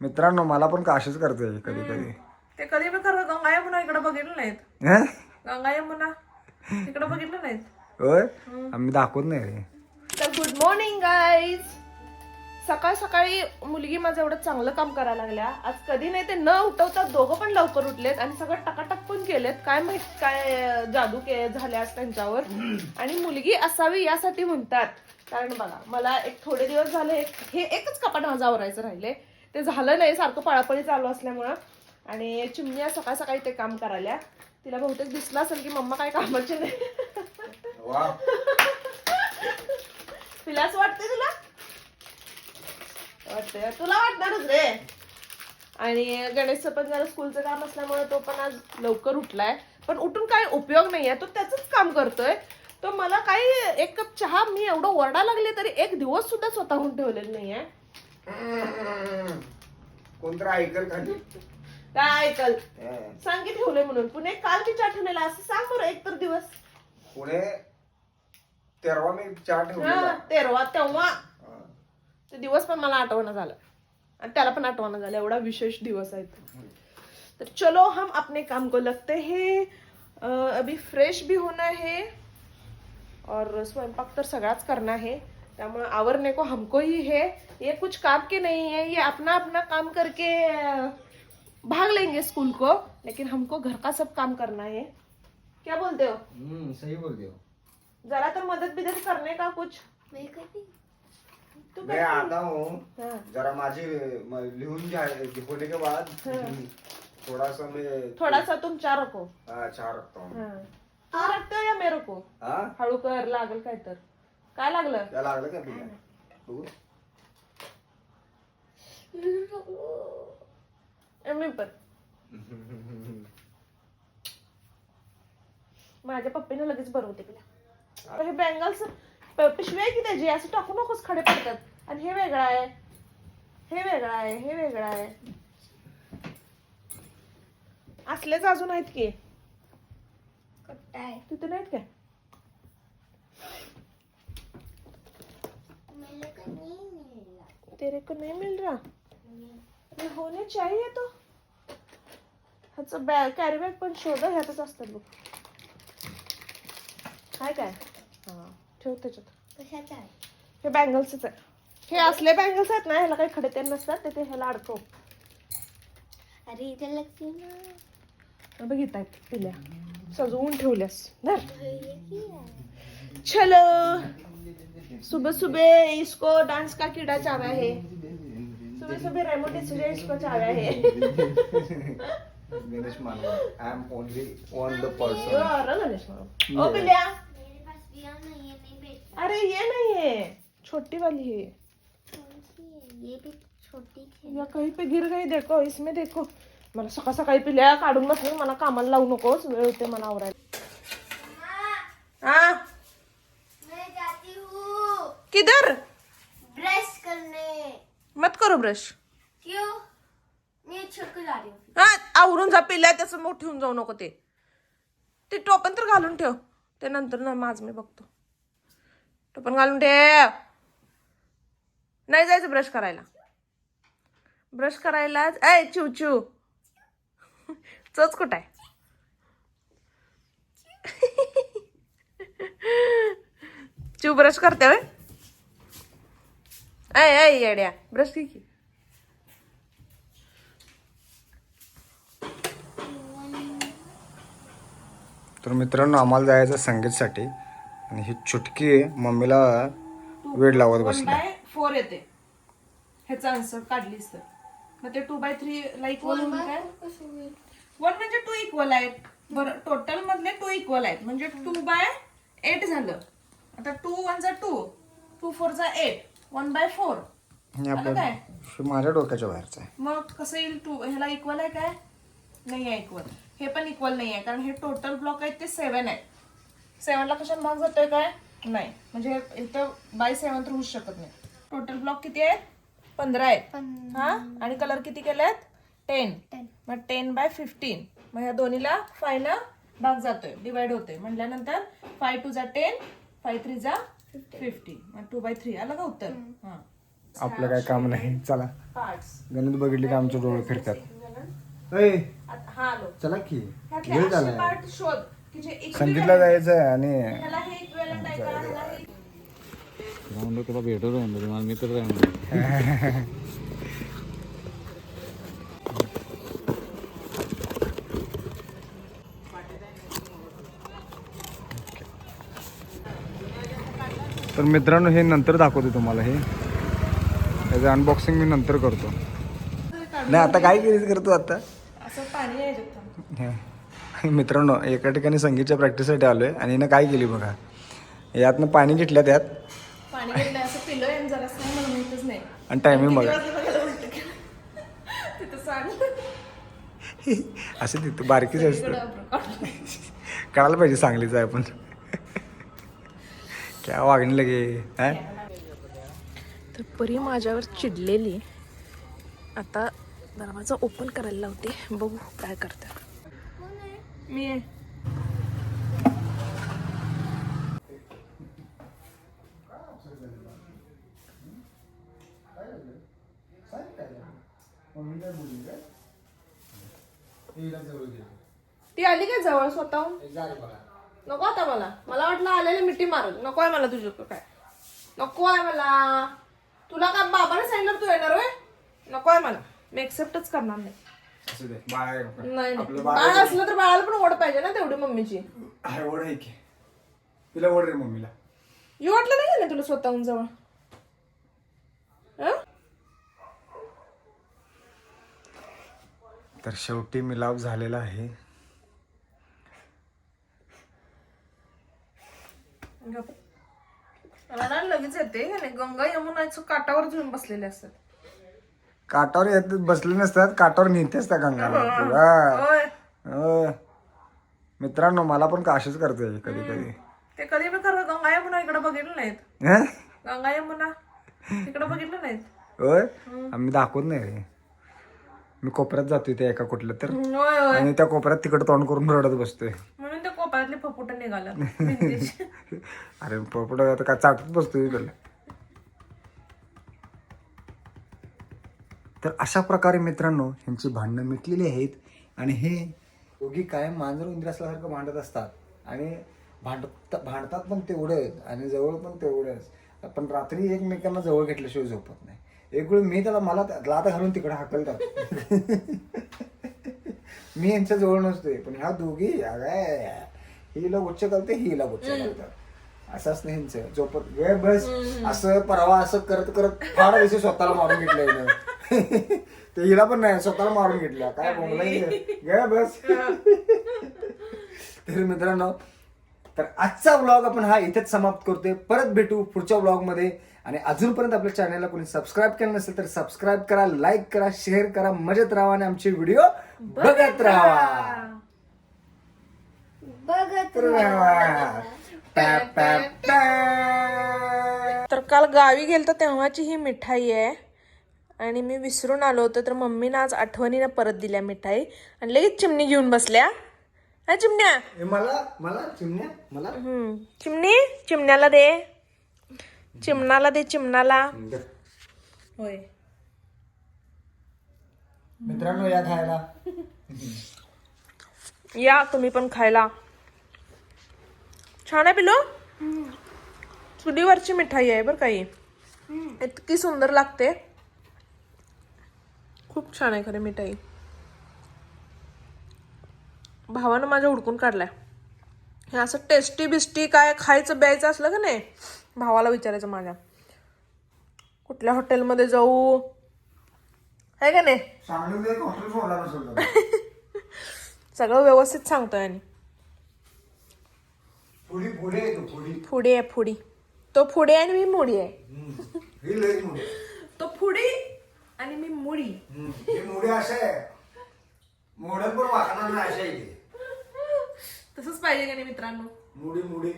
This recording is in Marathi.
मित्रांनो मला पण काशीच करते कधी कधी. ते कधी बी खरं गंगा यमुना इकडे बघितलं नाहीत. हं? गंगा यमुना इकडे बघितलं नाहीत. होय? आम्ही दाखवत नाही रे. तर गुड मॉर्निंग गाईज सकाळ सकाळी मुलगी माझं एवढं चांगलं काम करायला लागल्या. आज कधी नाही ते न उठवता दोघं पण लवकर उठलेत आणि सगळं टकाटक पण केलेत. काय माहीत काय अं, जादू के झाले आज त्यांच्यावर. आणि मुलगी असावी यासाठी म्हणतात. कारण बघा मला एक थोडे दिवस झाले एक- हे एकच कपाट माझं आवरायचं राहिले. ते झालं नाही सारखं पळापळी चालू असल्यामुळं. आणि चिमण्या सकाळ सकाळी ते काम करायला तिला बहुतेक दिसलं असेल की मम्मा काय कामाची नाही. तिला असं वाटतंय तुला? वाटतंय. तुला वाटणारच रे. आणि गणेशचं पण जरा स्कूलचं काम असल्यामुळे तो पण आज लवकर उठलाय. पण उठून काय उपयोग नाहीये. तो त्याच काम करतोय. तो मला काही एक कप चहा मी एवढं ओरडा लागले तरी एक दिवस सुद्धा स्वतःहून ठेवलेलं नाहीये. कोणतरी ऐकल खाली काय ऐकल? सांग की ठेवलंय म्हणून. पुणे काल की चहा ठेवलेला असं सांग बरं एक तर दिवस. पुढे तेरवा मी चहा हा, तेरवा तेव्हा ते दिवस पण मला आठवणं झालं. आणि त्याला पण आठवणं झालं. एवढा विशेष दिवस आहे तो. तर चलो हम अपने काम को लगते हैं. अभी फ्रेश भी होना है. और स्वयंपाक तर सगळाच करना है. त्यामुळे आवरने को हमको ही. है ये कुछ काम के नहीं है ये अपना अपना काम करके भाग लेंगे स्कूल को लेकिन हमको घर का सब काम करना है। क्या बोलते हो? हम्म सही बोलते हो। जरा तो मदद बिदत करने का कुछ। तू मैं आता हूँ. जरा माझी लिहून घ्या होने के बाद थोड़ा सा मैं थोड़ा सा तुम चार रखो। हाँ, चहा रखता हूँ। हाँ. तू रखते हो या मेरे को? हा? हळू कर लागल काय तर. काय लागलं? त्या लागलं का तुला? बघू. ए, मी पण. माझ्या पप्पीने लगेच भरवते तिला पण हे बँगल्स पिशवी आहे की त्याची? असं टाकू नकोस खडे पडतात. आणि हे वेगळं आहे. हे वेगळं आहे हे वेगळं आहे. असलेच अजून आहेत की? तिथे नाहीत काय? तेरे को नहीं मिल रहा। ये होने चाहिए तो। ह्याचं बॅग कॅरी बॅग पण शोध ह्यातच असतात बघ काय काय हा ठेव त्याच्यात हे बँगल्सच आहे हे असले बँगल्स आहेत ना ह्याला काही खडे ते नसतात ते ते ह्याला अडकव। अरे इधर लगती ना। बघित पिल्या. सजवून ठेवल्यास. धर. चलो सुबह सुबह इसको डांस का कीड़ा चावा है। सुबह सुबह रेमो डिसूजा इसको चावा है। Ganesh Manav I am only one the yo, person अरे गणेश मामा. ओ पिल्या मेरे पास दिया ना ये नहीं बेच अरे ये नहीं है। छोटी वाली है। है ये भी छोटी थी या कहीं पे गिर गई देखो इसमें देखो। मला सकाळ सकाळी पिल्या काढून बसले मला कामाला लावू नकोस वेळ होते मला आवरायला हा हूँ? किधर? ब्रश करने। मत करो ब्रश. क्यों? मैं छोड़ जा रही हूँ हा आवरून जा पिल्या त्याचं मोठ ठेवून जाऊ नको ते. ते टोपन तर घालून ठेव. ते नंतर ना माझ मी बघतो. टोपन घालून ठेव. नाही जायचं ब्रश करायला. ब्रश करायला ऐ चिव चिव चोच कुठं आहे चिव ब्रश करते होय? ऐ ऐ येड्या ब्रश की की तर मित्रांनो आम्हाला जायचं संगीतसाठी. आणि ही चुटकी मम्मीला वेळ लावत बसली. बाय फोर येते. ह्याचा आन्सर काढलीस तर. मग ते टू बाय थ्री ला इक्वल होऊन काय? वन म्हणजे टू इक्वल आहेत. बरं टोटल मधले टू इक्वल आहेत. म्हणजे टू बाय एट झालं. आता टू वन जा टू टू फोर जा एट वन बाय फोर हे काय? माझ्या डोक्याच्या बाहेरचं आहे. मग कसं येईल टू ह्याला इक्वल आहे काय? नाही आहे इक्वल हे पण इक्वल नाही आहे कारण हे टोटल ब्लॉक आहेत ते सेवन आहेत. सेवनला कशाने भाग जातोय काय? नाही. म्हणजे इथं बाय सेवन तर होऊच शकत नाही. टोटल ब्लॉक किती आहेत? पंधरा आहेत. हा? आणि कलर किती केलेत टेन मग टेन बाय फिफ्टीन मग ह्या दोन्हीला फाय ना भाग जातोय डिवाइड होतोय. म्हटल्यानंतर फाय टू जा टेन फाय थ्री जा फिफ्टीन मग टू बाय थ्री आलं का उत्तर? हा. आपलं काय काम नाही. चला. गणित बघितली की आमचे डोळे फिरतात? अय हा आलो. चला की. ह्यातले वेळ असे झालाय. पार्ट शोध की जे equivalent संगीतला जायचं आहे. आणि ह्याला हे आहे का? ह्याला हे तुला म्हणलं तुला भेटत आहे म्हणजे मला मित्र तर मित्रांनो हे नंतर दाखवतो तुम्हाला हे. त्याचं अनबॉक्सिंग मी नंतर करतो. नाही आता काय केलीस करतो आता. मित्रांनो एका ठिकाणी संगीतच्या प्रॅक्टिससाठी आलो आहे आणि हिनं काय केली बघा. यातनं पाणी घेतलं त्यात पाणी गेलं असं पिलं आणि टायमिंग बघा. केलं. असं तिथं बारकीच असतं आपण काढलं. कळायला पाहिजे सांगलीचं आहे पण. क्या वागणी लगे हा? तर परी माझ्यावर चिडलेली. आता दरवाजा ओपन करायला लावते. बघू काय करते. मी आहे. ती आली काय जवळ स्वतःहून? नको आता मला. मला वाटलं आलेली मिठी मारत नको आहे मला तुझं काय. नको आहे मला. तुला का बाबाने सांगितलं तू येणार होय? नको आहे मला. मी एक्सेप्टच करणार नाही. असू दे बाळ? नाही आपलं. बाळ बाळ असलं तर बाळाला पण ओढ पाहिजे ना तेवढी मम्मीची. आहे ओढ आहे की. तिला ओढ रे मम्मीला. येऊ वाटलं नाही का तुला स्वतःहून जवळ? हं? तर शेवटी मिलाप झालेला आहे. रडायला लगेच येते का नाही गंगा यमुनाच्या काटावर घेऊन बसलेले असतात. काटावर येत बसले नसतात काटावर नेतेच त्या गंगाला हा. होय. मित्रांनो मला पण काशीच करते कधी कधी. ते कधी मी खरं गंगा यमुना इकडे बघितलं नाहीत. हं? गंगा यमुना तिकडे बघितलं नाहीत. होय? आम्ही दाखवत नाही रे. मी कोपऱ्यात जातोय त्या एका कुठलं तर. होय होय. आणि त्या कोपऱ्यात तिकडे तोंड करून रडत बसतोय. कपाळातले फपुट म्हणजे- अरे पोपट आता काय चाटत बसतोय त्याला तर अशा प्रकारे मित्रांनो ह्यांची भांडणं मिटलेली आहेत आणि हे दोघी कायम मांजर उंदीर असल्यासारखं भांडत असतात. आणि भांडत भांडतात पण तेवढंच आणि जवळ पण तेवढंच. पण रात्री एकमेकांना जवळ घेतल्याशिवाय झोपत नाही. एक वेळ मी त्याला मला लात घालून तिकडे हाकलतात. मी यांच्या जवळ नसतोय पण ह्या दोघी अगं, हिला उच्च करते हिला उच्च करतात असं असतं ह्यांचं झोपत गे बस असं परवा असं करत करत फार दिवशी स्वतःला मारून घेतलं हिनं. ते हिला पण नाही स्वतःला मारून घेतल्या. काय बोंबला गे बस तर मित्रांनो तर आजचा व्लॉग आपण हा इथेच समाप्त करतोय. परत भेटू पुढच्या व्लॉगमध्ये आणि अजूनपर्यंत आपल्या चॅनलला कोणी सबस्क्राईब केलं नसेल तर सबस्क्राईब करा लाईक करा शेअर करा मजेत राहा आणि आमचे व्हिडिओ बघत राहा. बघत राहा. पॅ, पॅ, पॅ. तर काल गावी गेलतो तेव्हाची ही मिठाई आहे. आणि मी विसरून आलो होतो तर मम्मीनं आज आठवणीनं परत दिल्या मिठाई. आणि लगेच चिमणी घेऊन बसल्या. हा चिमण्या. हे मला मला चिमण्या मला. हम्म. चिमणी चिमण्याला दे. चिमणाला दे चिमणाला. होय. मित्रांनो या खायला. या तुम्ही पण खायला. छान आहे पिलो चुलीवरची मिठाई आहे बरं काही इतकी सुंदर लागते. खूप छान आहे खरी मिठाई. भावानं माझ्या हुडकून काढलाय. हे असं टेस्टी बिस्टी काय खायचं प्यायचं असलं का नाही? भावाला विचारायचं माझ्या. कुठल्या हॉटेलमध्ये जाऊ? आहे का नाही. सगळं व्यवस्थित सांगतोय आणि. पुढी पुढे येतो पुढी. पुढे आहे पुढी. तो पुढे आहे आणि मी मुडी आहे. ही लई मुळे तो पुढी आणि मी मुडी. हे मुळे असे आहे. पण वाकणार नाही अशा आहे तसंच पाहिजे का नाही मित्रांनो? मुडी मुडी.